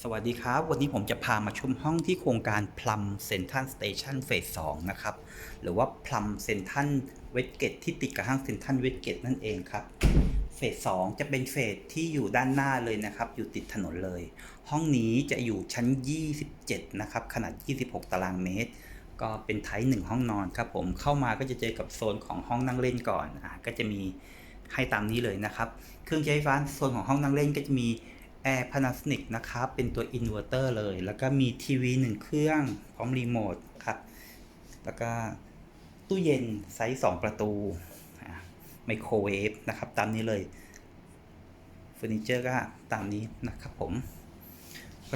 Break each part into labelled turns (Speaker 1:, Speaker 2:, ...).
Speaker 1: สวัสดีครับ วันนี้ผมจะพามาชมห้องที่โครงการพลัมเซนทันสเตชันเฟส2นะครับ หรือว่าพลัมเซนทันเวสเกตที่ติดกับห้างเซนทันเวสเกตนั่นเองครับ เฟส2จะเป็นเฟสที่อยู่ด้านหน้าเลยนะครับ อยู่ติดถนนเลย ห้องนี้จะอยู่ชั้น 27 นะครับ ขนาด 26 ตารางเมตร ก็เป็นไทป์หนึ่งห้องนอนครับผมเข้ามาก็จะเจอกับโซนของห้องนั่งเล่นก่อนอะก็จะมีให้ตามนี้เลยนะครับ เครื่องใช้ไฟฟ้าโซนของห้องนั่งเล่นก็จะมี Air Panasonic นะครับ เป็นตัวอินเวอร์เตอร์เลย แล้วก็มีทีวีหนึ่งเครื่อง พร้อมรีโมทครับ แล้วก็ตู้เย็นไซส์ 2 ประตูไมโครเวฟนะครับ ตามนี้เลยเฟอร์นิเจอร์ก็ตามนี้นะครับผม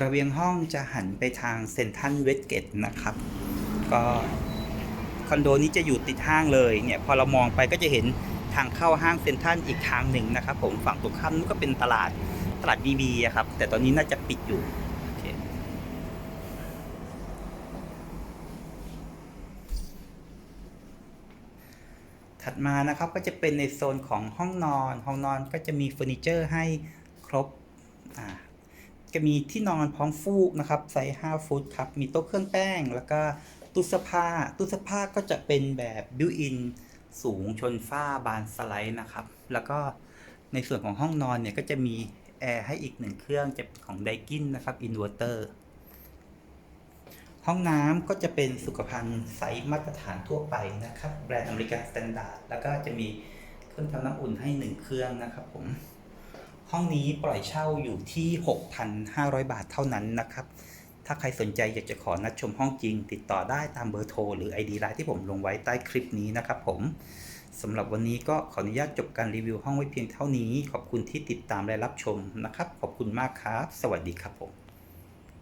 Speaker 1: ระเบียงห้องจะหันไปทางเซนทันเวสเกตนะครับ ก็คอนโดนี้จะอยู่ติดห้างเลยเนี่ย พอเรามองไปก็จะเห็นทางเข้าห้างเซนทรัลอีกทางหนึ่งนะครับผมฝั่งตรงข้ามนู้นก็เป็นตลาด ตลาดบีบีอะครับ แต่ตอนนี้น่าจะปิดอยู่ถัดมานะครับก็จะเป็นในโซนของห้องนอน ห้องนอนก็จะมีเฟอร์นิเจอร์ให้ครบอ่าจะมีที่นอนพร้อมฟูกนะครับไซส์5ฟุตครับ มีโต๊ะเครื่องแป้ง แล้วก็ตู้เสื้อผ้าตู้เสื้อผ้าก็จะเป็นแบบบิวอินสูงชนฝ้าบานสไลด์นะครับ แล้วก็ในส่วนของห้องนอนเนี่ยก็จะมี แอร์ให้อีกหนึ่งเครื่องจะของไดกินนะครับอินเวอร์เตอร์ห้องน้ำก็จะเป็นสุขภัณฑ์ไซส์มาตรฐานทั่วไปนะครับ แบรนด์อเมริกันสแตนดาร์ดแล้วก็จะมีเครื่องทำน้ำอุ่นให้หนึ่งเครื่องนะครับผม ห้องนี้ปล่อยเช่าอยู่ที่ 6,500 บาทเท่านั้นนะครับ ถ้าใครสนใจอยากจะขอนัดชมห้องจริง ติดต่อได้ตามเบอร์โทรหรือ ID ไลน์ที่ผมลงไว้ใต้คลิปนี้นะครับผม สำหรับวันนี้ก็ขออนุญาตจบการรีวิวห้องไว้เพียงเท่านี้ ขอบคุณที่ติดตามและรับชมนะครับ ขอบคุณมากครับ สวัสดีครับผม